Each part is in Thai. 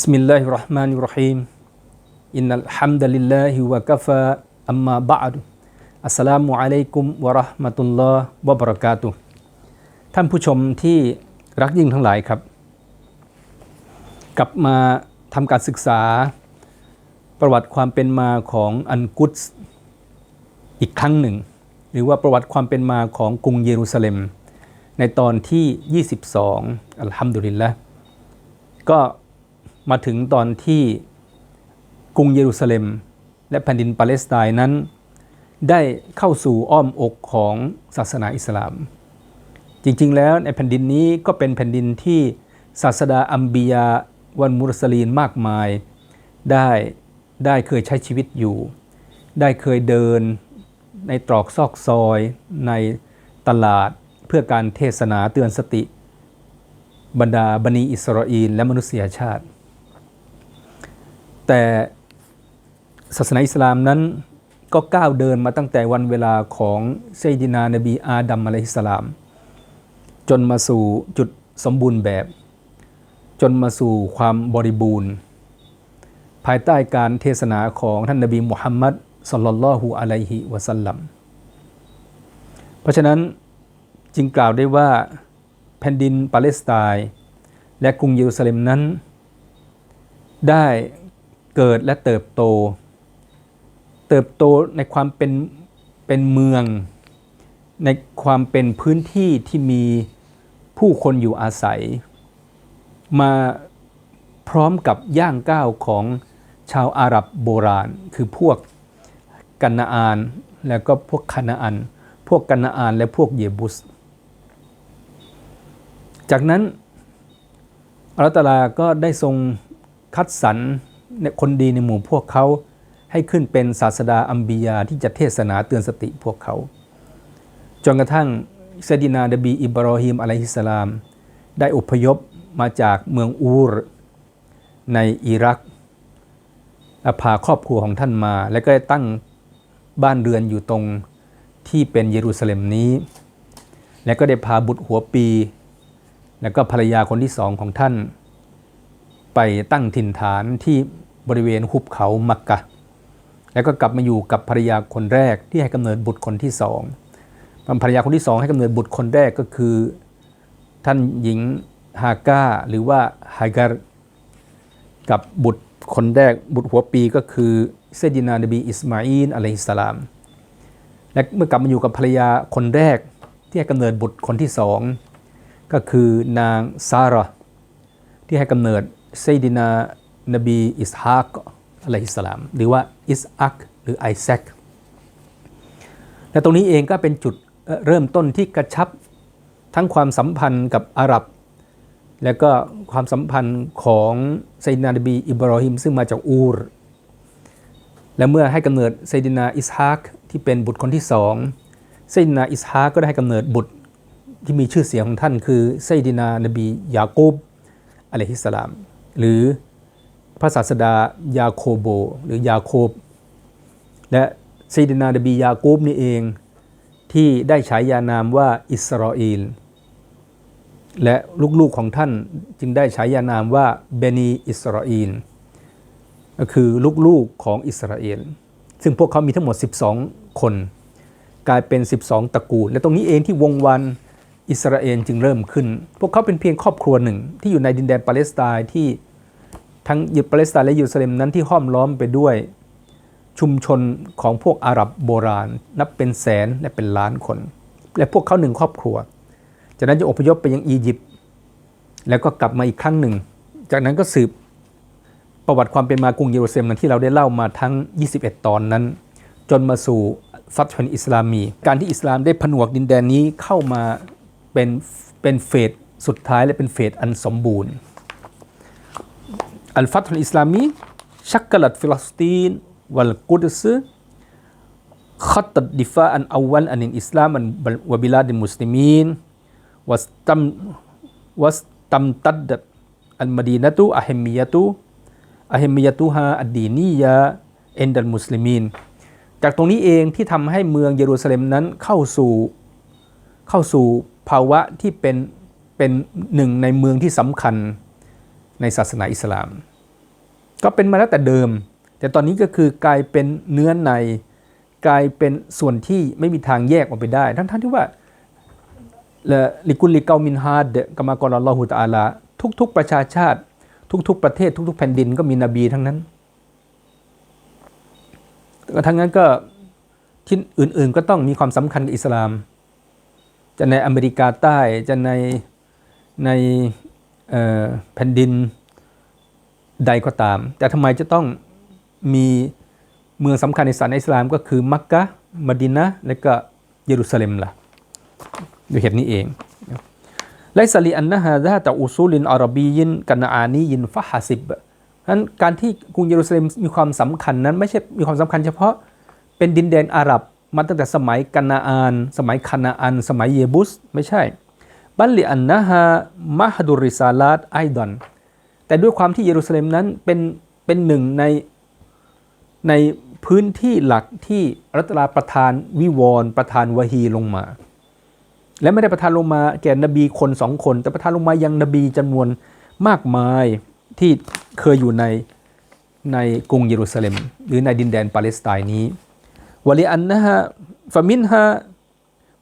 بسم الله الرحمن الرحيم إن الحمد لله وكفى أما بعد السلام عليكم ورحمة الله وبركاته ท่านผู้ชมที่รักยิ่งทั้งหลายครับ กลับมาทำการศึกษาประวัติความเป็นมาของอันกุตส์อีกครั้งหนึ่ง หรือว่าประวัติความเป็นมาของกรุงเยรูซาเล็ม ในตอนที่ 22 อัลฮัมดุลิลละก็มาถึงตอนที่กรุงเยรูซาเล็ม และแผ่นดินปาเลสไตน์นั้น ได้เข้าสู่อ้อมอกของศาสนาอิสลาม จริงๆแล้วในแผ่นดินนี้ก็เป็นแผ่นดินที่ศาสดาอัมบียา วันมุรสลีนมากมาย ได้ได้เคยใช้ชีวิตอยู่ ได้เคยเดินในตรอกซอกซอย ในตลาดเพื่อการเทศนาเตือนสติ บรรดาบันีอิสราเอลและมนุษยชาติ แต่ศาสนาอิสลามนั้นก็ก้าวเดินมาตั้งแต่วันเวลาของไซดินานบีอาดัมอะลัยฮิสสลาม จนมาสู่จุดสมบูรณ์แบบ จนมาสู่ความบริบูรณ์ ภายใต้การเทศนาของท่านนบีมุฮัมมัดสัลลัลลอฮุอะลัยฮิวะสัลลัมเพราะฉะนั้นจึงกล่าวได้ว่าแผ่นดินปาเลสไตน์และกรุงเยรูซาเล็มนั้น ได้เกิดและเติบโต เติบโตในความเป็นเป็นเมือง ในความเป็นพื้นที่ที่มีผู้คนอยู่อาศัย มาพร้อมกับย่างก้าวของชาวอาหรับโบราณ คือพวกกันนาอานแล้วก็พวกคานาอัน พวกกันนาอานและพวกเยบุส จากนั้นอัลตลาก็ได้ทรงคัดสรรคนดีในหมู่พวกเขาให้ขึ้นเป็นศาสดาอัมบียาที่จะเทศนาเตือนสติพวกเขา จนกระทั่งเซดินาดบีอิบรอฮิมอะลัยฮิสสลาม ได้อพยพ มาจากเมืองอูรในอิรักพาครอบครัวของท่านมา และก็ได้ตั้งบ้านเรือนอยู่ตรงที่เป็นเยรูซาเล็มนี้ และก็ได้พาบุตรหัวปี และก็ภรรยาคนที่สองของท่าน ไปตั้งถิ่นฐานที่บริเวณหุบเขามักกะ แล้วก็กลับมาอยู่กับภรรยาคนแรกที่ให้กำเนิดบุตรคนที่สองภรรยาคนที่สองให้กำเนิดบุตรคนแรกก็คือ ท่านหญิง ฮาก้าหรือว่าฮาการกับบุตรคนแรกบุตรหัวปีก็คือเซดินานบีอิสมาอินอะลัยฮิสสลาม และเมื่อกลับมาอยู่กับภรรยาคนแรกที่ให้กำเนิดบุตรคนที่สองก็คือนางซาร่าที่ให้กำเนิดเซดินานบีอิสฮากอะลัยฮิสสลาม หรือว่าอิสอักหรือไอแซคและตรงนี้เองก็เป็นจุดเริ่มต้นที่กระชับทั้งความสัมพันธ์กับอาหรับ และก็ความสัมพันธ์ของไซดินาบีอิบรอฮิมซึ่งมาจากอูร และเมื่อให้กำเนิดไซดินาอิสฮากที่เป็นบุตรคนที่สองไซดินาอิสฮากก็ได้ให้กำเนิดบุตรที่มีชื่อเสียงของท่านคือไซดินานบียากูบอะลัยฮิสสลาม หรือพระศาสดายาโคโบ หรือยาโคบ และไซดินานบียากูบนี่เองที่ได้ฉายานามว่าอิสราเอล และลูกๆของท่านจึงได้ฉายานามว่าเบนีอิสราเอลก็คือลูกๆของอิสราเอลซึ่งพวกเขามีทั้งหมด 12 คน กลายเป็น 12 ตระกูล และตรงนี้เองที่วงวันอิสราเอลจึงเริ่มขึ้น พวกเขาเป็นเพียงครอบครัวหนึ่ง ที่อยู่ในดินแดนปาเลสไตน์ที่ทั้งยุปาเลสไตน์และเยรูซาเล็มนั้นที่ห้อมล้อมไปด้วยชุมชนของพวกอาหรับโบราณ นับเป็นแสนและเป็นล้านคน และพวกเขาหนึ่งครอบครัว จากนั้นจะอพยพไปยังอียิปต์แล้วก็กลับมาอีกครั้งหนึ่ง จากนั้นก็สืบประวัติความเป็นมากรุงเยรูซาเล็มที่เราได้เล่ามาทั้ง 21 ตอนนั้น จนมาสู่ฟัตฮันอิสลามี การที่อิสลามได้ผนวกดินแดนนี้เข้ามาเป็นเป็นเฟสสุดท้ายและเป็นเฟสอันสมบูรณ์อัลฟัตฮันอิสลามีชักกลัดฟิลิสตีนวัลกุดซ์ขัดตัดดิฟาอันอวันอันอินอิสลามอันวบิลาดินมุสลิมีนะตุอะฮิมมียะตุอะฮิมมียะตุฮาอัดดีนียะเอนดัลมุสลิมีนจากตรงนี้เองที่ทำให้เมืองเยรูซาเล็มนั้นเข้าสู่เข้าสู่ภาวะที่เป็นเป็นหนึ่งในเมืองที่สำคัญในศาสนาอิสลาม ก็เป็นมาแล้วแต่เดิม แต่ตอนนี้ก็คือกลายเป็นเนื้อในกลายเป็นส่วนที่ไม่มีทางแยกออกไปได้ ทั้งๆทที่ว่า และลิกุลิเกามินฮาดกามากรอัลลอฮุตอาลา ทุก ๆ ประชาชาติ ทุก ๆ ประเทศ ทุก ๆ แผ่นดินก็มีนบีทั้งนั้นทั้งนั้นก็ที่อื่นๆก็ต้องมีความสำคัญกับอิสลาม จะในอเมริกาใต้จะในในแผ่นดินใดก็ตาม แต่ทำไมจะต้องมีเมืองสำคัญในศาสนาอิสลามก็คือมักกะมดินะและก็เยรูซาเล็มล่ะ ด้วยเหตุนี้เองไลซาลีอันนะฮะดะตะอุซูลินอาราบียินกันอานียินฟะฮาซิบนั้นการที่กรุงเยรูซาเล็มมีความสำคัญนั้นไม่ใช่มีความสำคัญเฉพาะเป็นดินแดนอาหรับมาตั้งแต่สมัยกานาอาน สมัยคานาอัน สมัยเยบุส ไม่ใช่ บัลลิอันนะฮะมหดุริซาลาตไอดอน แต่ด้วยความที่เยรูซาเล็มนั้นเป็นเป็นหนึ่งในในพื้นที่หลักที่รัตลาประทานวิวรประทานวะฮีลงมา และไม่ได้ประทานลงมาแก่นบีคนสองคน แต่ประทานลงมายังนบีจำนวนมากมายที่เคยอยู่ในในกรุงเยรูซาเล็ม หรือในดินแดนปาเลสไตน์นี้วลีอันนะฮะฟามินฮะ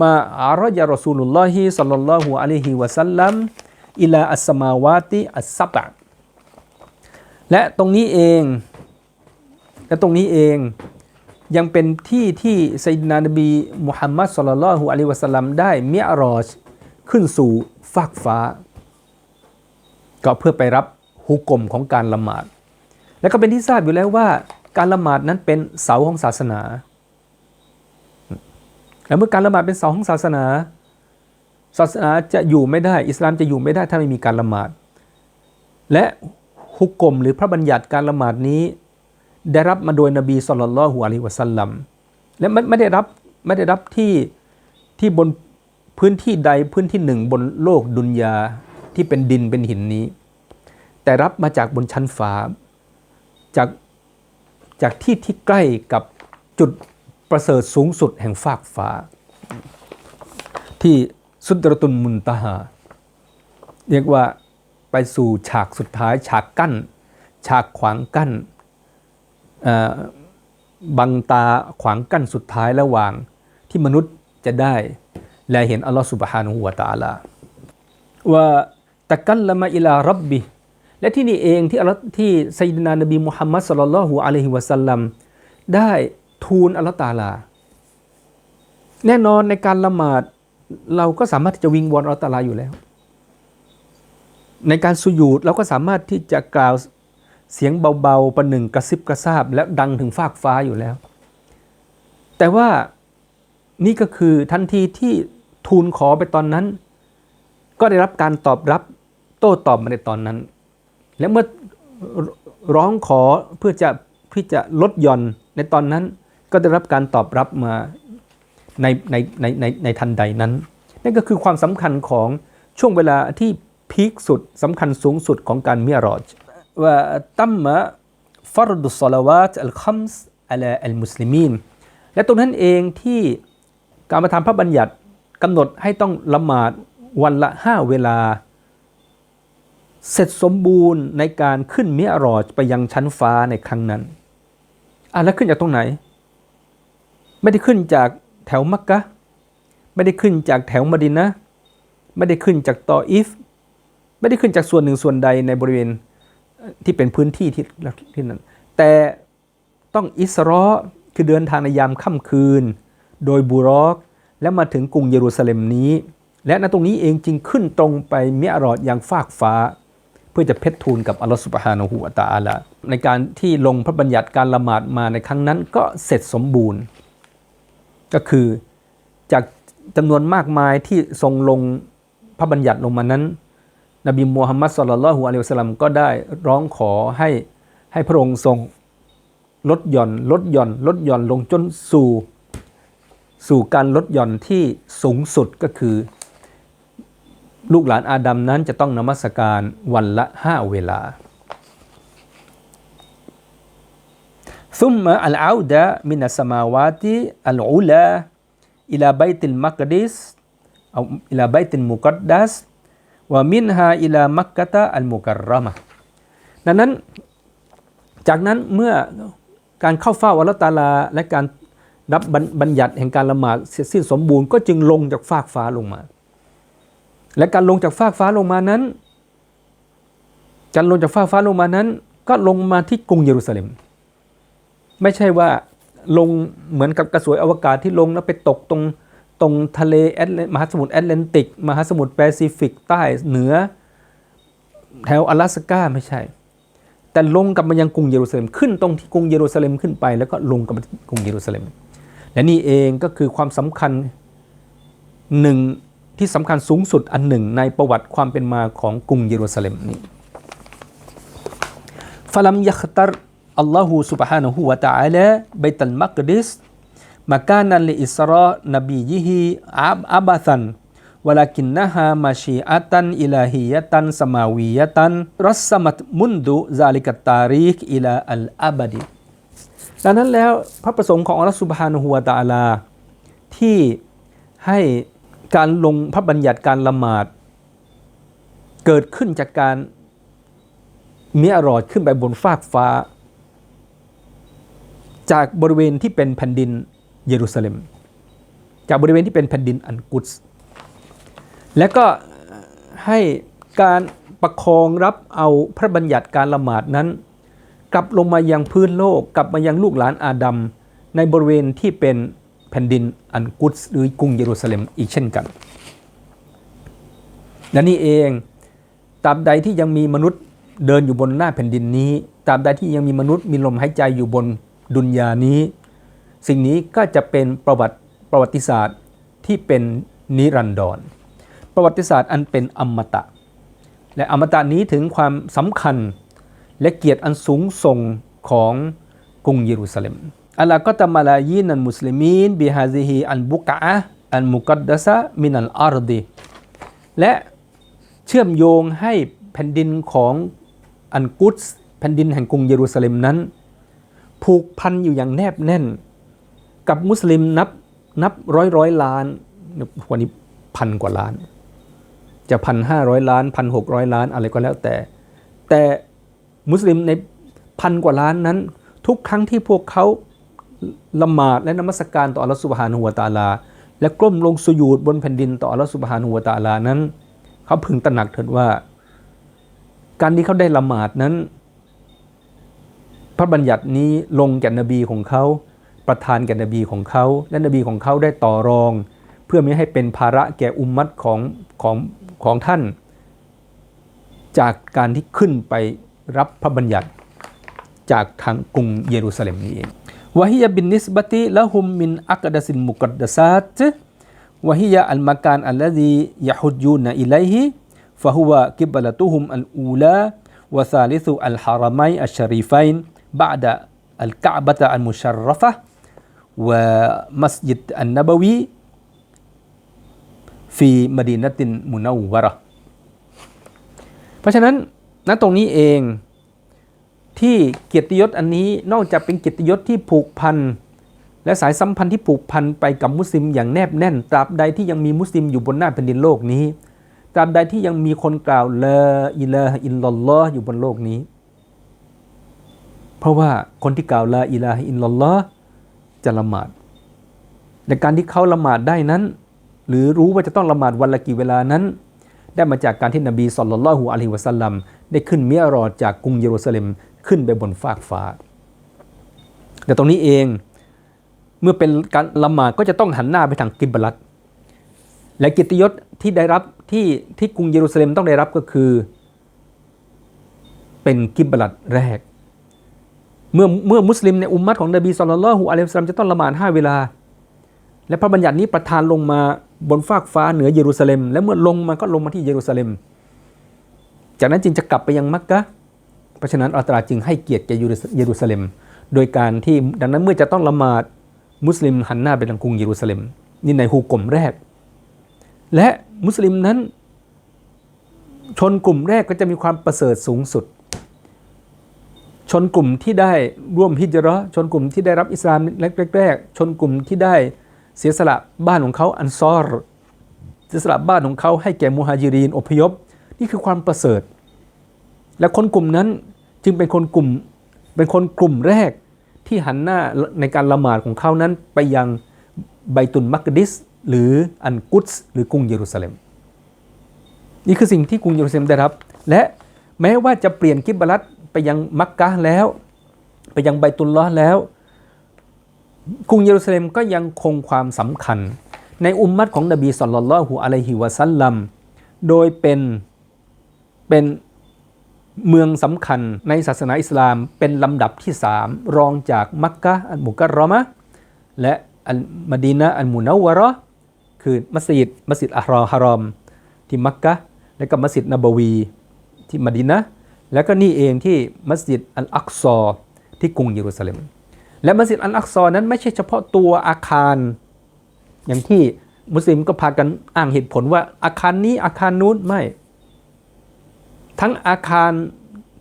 มาอารยารอซูลุลลอฮิสัลลัลลอฮุอะลัยฮิวะสัลลัมอิลาอัสมาวาติอัสซับะและตรงนี้เอง และตรงนี้เอง ยังเป็นที่ที่ไซดนา นบีมุฮัมมัดสุลลัลฮุอะลัยวะสัลลัมได้มียรอชขึ้นสู่ฟากฟ้า ก็เพื่อไปรับฮุกกลมของการละหมาด และก็เป็นที่ทราบอยู่แล้วว่า การละหมาดนั้นเป็นเสาของศาสนาและเมื่อการละหมาดเป็นเสาของศาสนา ศาสนาจะอยู่ไม่ได้ อิสลามจะอยู่ไม่ได้ถ้าไม่มีการละหมาด และฮุกกลมหรือพระบัญญัติการละหมาดนี้ ได้รับมาโดยนบีสุลต่านละฮุอะลัยวะสัลลัมและไม่ได้รับไม่ได้รับที่ที่บนพื้นที่ใดพื้นที่หนึ่งบนโลกดุนยาที่เป็นดินเป็นหินนี้ แต่รับมาจากบนชั้นฟ้าจากจากที่ที่ใกล้กับจุดประเสริฐสูงสุดแห่งฟากฟ้า ที่สุดรตุนมุนตาหา เรียกว่าไปสู่ฉากสุดท้ายฉากกั้น ฉากขวางกั้น บังตาขวางกั้นสุดท้ายระหว่างที่มนุษย์จะได้ และเห็นอัลลอฮฺสุบฮานุวะตาลาว่าตะกันละมาอิลารับบิและที่นี่เองที่อัลที่ไซดนานบีมุฮัมมัดสุลลัลฮุอะลัยฮิวะสัลลัมได้ทูลอัลลอฮฺตาลา แน่นอนในการละหมาดเราก็สามารถที่จะวิงวอนอัลลอฮฺตาลาอยู่แล้ว ในการสุญูดเราก็สามารถที่จะกล่าว เสียงเบาๆประหนึ่งกระซิบกระซาบ และดังถึงฟากฟ้าอยู่แล้ว แต่ว่านี่ก็คือทันทีที่ทูลขอไปตอนนั้น ก็ได้รับการตอบรับโต้ตอบมาในตอนนั้น และเมื่อร้องขอเพื่อจะเพื่อจะลดหย่อนในตอนนั้นก็ได้รับการตอบรับมาในในในในในทันใดนั้น นั่นก็คือความสำคัญของช่วงเวลาที่พีคสุดสำคัญสูงสุดของการเมียรอจ ว่าตัมมะฟารดุสลาวาตอัลคัมส์อัลอัลมุสลิมีนและตรงนั้นเองที่การมาทำพระบัญญัติกำหนดให้ต้องละหมาดวันละห้าเวลา เสร็จสมบูรณ์ในการขึ้นเมียรอจไปยังชั้นฟ้าในครั้งนั้นอะแล้วขึ้นจากตรงไหน ไม่ได้ขึ้นจากแถวมักกะไม่ได้ขึ้นจากแถวมดินะไม่ได้ขึ้นจากตออิฟไม่ได้ขึ้นจากส่วนหนึ่งส่วนใดในบริเวณ ที่เป็นพื้นที่ที่ที่นั้นแต่ต้องอิสรอคือเดินทางในยามค่ำคืน โดยบูรอกและมาถึงกรุงเยรูซาเล็มนี้ และณตรงนี้เองจึงขึ้นตรงไปเมียรอดอย่างฟากฟ้า เพื่อจะเพชรทูลกับอัลลอฮฺสุบฮานาหูอัตาลาในการที่ลงพระบัญญัติการละหมาดมาในครั้งนั้นก็เสร็จสมบูรณ์ ก็คือจากจำนวนมากมายที่ทรงลงพระบัญญัติลงมานั้น นบีมูฮัมมัดสุลลัลฮุอะลัยวิสลัมก็ได้ร้องขอให้ให้พระองค์ทรงลดหย่อนลดหย่อนลดหย่อนลงจนสู่สู่การลดหย่อนที่สูงสุดก็คือ ลูกหลานอาดัมนั้นจะต้องนมัสการวันละห้าเวลาซุมมาอัลอาดะมินัสมาวาติอัลอุลาอิลาบัยติลมักดิสอาอิลาบัยติลมุกัดดัส ว่ามิหนาอิลามักกะตาอัลโมการ์มะดังนั้นจากนั้นเมื่อการเข้าเฝ้าอัลตาลา และการรับบัญบัญญัติแห่งการละหมาดเสร็จสิ้นสมบูรณ์ก็จึงลงจากฟากฟ้าลงมา และการลงจากฟากฟ้าลงมานั้นการลงจากฟากฟ้าลงมานั้น ก็ลงมาที่กรุงเยรูซาเล็ม ไม่ใช่ว่าลงเหมือนกับกระสวยอวกาศที่ลงแล้วไปตกตรง ตรงทะเลแอตแลนมหาสมุทรแอตแลนติก มหาสมุทรแปซิฟิกใต้เหนือ แถว阿拉斯ก้าไม่ใช่ แต่ลงกลับมายังกรุงเยรูซาเล็มขึ้นตรงที่กรุงเยรูซาเล็มขึ้นไป แล้วก็ลงกลับมาที่กรุงเยรูซาเล็ม และนี่เองก็คือความสำคัญหนึ่งที่สำคัญสูงสุดอันหนึ่ง ในประวัติความเป็นมาของกรุงเยรูซาเล็มนี้ฟลัมยัคตัรอัลลอฮฺ سبحانه และ تعالى บัยตัลมักดิส มากานันลิอิสรอนบียิฮีอับอับาซันวลากินนะฮามาชีอัตันอิลาฮียตันสมาวียตันรัสมัตมุนดูซาลิกตารีกอิลาอัลอาบดีดังนั้นแล้วพระประสงค์ของอัลลอฮฺสุบฮานุฮุวตาลา ที่ให้การลงพระบัญญัติการละหมาด เกิดขึ้นจากการมีอรอดขึ้นไปบนฟากฟ้า จากบริเวณที่เป็นแผ่นดิน เยรูซาเล็ม จากบริเวณที่เป็นแผ่นดินอันกุสและก็ให้การประคองรับเอาพระบัญญัติการละหมาดนั้น กลับลงมายังพื้นโลก กลับมายังลูกหลานอาดัมในบริเวณที่เป็นแผ่นดินอันกุสหรือกรุงเยรูซาเล็มอีกเช่นกันและนี่เองตราบใดที่ยังมีมนุษย์เดินอยู่บนหน้าแผ่นดินนี้ตราบใดที่ยังมีมนุษย์มีลมหายใจอยู่บนดุนยานี้ สิ่งนี้ก็จะเป็นประวัติประวัติศาสตร์ที่เป็นนิรันดร ประวัติศาสตร์อันเป็นอมตะ และอมตะนี้ถึงความสำคัญและเกียรติอันสูงส่งของกรุงเยรูซาเล็มอัลลอก็ตมาลายีนันมุสลิมีนบิฮาซิฮีอันบุกะอันมุกัดดะซะมินัลอารดีและเชื่อมโยงให้แผ่นดินของอันกุสแผ่นดินแห่งกรุงเยรูซาเล็มนั้น ผูกพันอยู่อย่างแนบแน่น กับมุสลิมนับนับร้อยร้อยล้าน วันนี้พันกว่าล้าน จะพันห้าร้อยล้านพันหกร้อยล้านอะไรก็แล้วแต่ แต่มุสลิมในพันกว่าล้านนั้น ทุกครั้งที่พวกเขาละหมาดและนมัสการต่ออัลลอฮฺสุบฮานุวตาลา และกล้มลงสุญูดบนแผ่นดินต่ออัลลอฮฺสุบฮานุวตาลานั้น เขาพึงตระหนักเถิดว่า การที่เขาได้ละหมาดนั้น พระบัญญัตินี้ลงแก่นบีของเขา ประทานแก่นบีของเขาและนบีของเขาได้ต่อรอง เพื่อไม่ให้เป็นภาระแก่อุมมัดของของของท่าน จากการที่ขึ้นไปรับพระบัญญัติจากทางกรุงเยรูซาเล็มนี้เองวะฮิยาบินนิสบติละหุมมินอักดัสินมุกัดดัสัตวะฮิยาอัลมาการอัลลดียะฮุดยูนอิไลฮิฟะฮุวะกิบละตุฮุมอัลอูลาวะซาลิสุอัลฮารามัยอัชชรีฟัยน์บะดะอัลกะบะตะอัลมุชรรฟะ ومسجد النبوي في مدينة منورة เพราะฉะนั้นณตรงนี้เองที่เกียรติยศอันนี้นอกจากเป็นเกียรติยศที่ผูกพัน และสายสัมพันธ์ที่ผูกพันไปกับมุสลิมอย่างแนบแน่น ตราบใดที่ยังมีมุสลิมอยู่บนหน้าแผ่นดินโลกนี้ ตราบใดที่ยังมีคนกล่าวละอิลาฮอิลลัลลอฮ์อยู่บนโลกนี้ เพราะว่าคนที่กล่าวละอิลาฮอิลลัลลอฮ์ จะละหมาดแต่การที่เขาละหมาดได้นั้น หรือรู้ว่าจะต้องละหมาดวันละกี่เวลานั้น ได้มาจากการที่นบีสุลต่านละฮุอะลัยฮิวะสัลลัมได้ขึ้นเมียรอดจากกรุงเยรูซาเล็มขึ้นไปบนฟากฟ้า แต่ตรงนี้เองเมื่อเป็นการละหมาดก็จะต้องหันหน้าไปทางกิบลัตและกิตยศที่ได้รับที่ที่กรุงเยรูซาเล็มต้องได้รับก็คือ เป็นกิบลัตแรก เมื่อเมื่อมุสลิมในอุมมัตของนบีสุลต่านละฮุอะลัยฮิสัลลัมจะต้องละหมาดห้าเวลา และพระบัญญัตินี้ประทานลงมาบนฟากฟ้าเหนือเยรูซาเล็ม และเมื่อลงมาก็ลงมาที่เยรูซาเล็ม จากนั้นจึงจะกลับไปยังมักกะเพราะฉะนั้นอัลตราจึงให้เกียรติแก่เยรูซาเล็ม โดยการที่ดังนั้นเมื่อจะต้องละหมาดมุสลิมหันหน้าไปทางกรุงเยรูซาเล็มนี่ในฮูกลมแรก และมุสลิมนั้นชนกลุ่มแรกก็จะมีความประเสริฐสูงสุด ชนกลุ่มที่ได้ร่วมฮิจราะห์ชนกลุ่มที่ได้รับอิสลามแรกๆชนกลุ่มที่ได้เสียสละบ้านของเขาอันซอรเสียสละบ้านของเขาให้แก่มุฮัจิรีนอพยพ นี่คือความประเสริฐ และคนกลุ่มนั้นจึงเป็นคนกลุ่มเป็นคนกลุ่มแรกที่หันหน้าในการละหมาดของเขานั้นไปยังไบตุนมักดิส หรืออันกุตส์หรือกรุงเยรูซาเล็ม นี่คือสิ่งที่กรุงเยรูซาเล็มได้รับ และแม้ว่าจะเปลี่ยนกิบลัต ไปยังมักกะแล้ว ไปยังไบตุลลอฮ์แล้วกรุงเยรูซาเล็มก็ยังคงความสำคัญ ในอุมมัตของนบีสุลต่านละฮุอะลัยฮิวะซัลลัมโดยเป็นเป็นเมืองสำคัญในศาสนาอิสลามเป็นลำดับที่สามรองจากมักกะอันมุกัรอมะและอันมดีนะอันมุนาวะราะห์คือมัสยิดมัสยิดอัลรอฮารอม ที่มักกะและก็มัสยิดนบวีที่มดีนะ แล้วก็นี่เองที่มัสยิดอัลอักซอที่กรุงเยรูซาเล็ม และมัสยิดอัลอักซอนั้นไม่ใช่เฉพาะตัวอาคาร อย่างที่มุสลิมก็พากันอ้างเหตุผลว่าอาคารนี้อาคารนู้นไม่ ทั้งอาคาร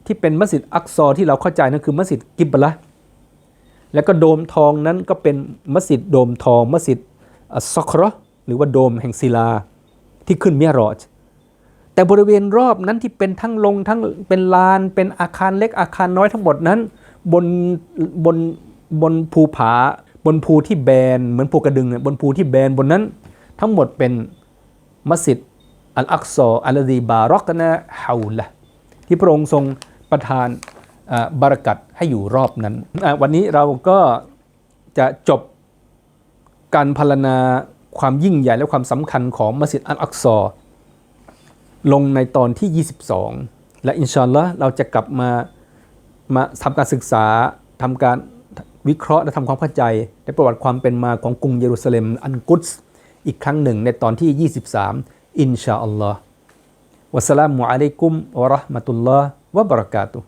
ที่เป็นมัสยิดอักซอที่เราเข้าใจนั่นคือมัสยิดกิบละแล้วก็โดมทองนั้นก็เป็นมัสยิดโดมทองมัสยิดอัสซอกราะห์หรือว่าโดมแห่งศิลาที่ขึ้นเมียรอจ แต่บริเวณรอบนั้นที่เป็นทั้งลงทั้งเป็นลาน เป็นอาคารเล็กอาคารน้อยทั้งหมดนั้น บนบนบนภูผา บนภูที่แบนเหมือนภูกระดึงเนี่ยบนภูที่แบนบนนั้น ทั้งหมดเป็นมัสยิดอัลอักซออัลลดีบารอกนะฮาวละที่พระองค์ทรงประทานบารักัตให้อยู่รอบนั้น วันนี้เราก็จะจบการพรรณนาความยิ่งใหญ่และความสำคัญของมัสยิดอัลอักซอ ลงในตอนที่ 22 และอินชาอัลลอฮ์เราจะกลับมามาทำการศึกษาทำการวิเคราะห์และทำความเข้าใจในประวัติความเป็นมาของกรุงเยรูซาเล็มอันกุสอีกครั้งหนึ่งในตอนที่ 23 อินชาอัลลอฮ์วัสสลามุอะลัยกุมวะเราะห์มะตุลลอฮ์วะบะเราะกาตุฮ์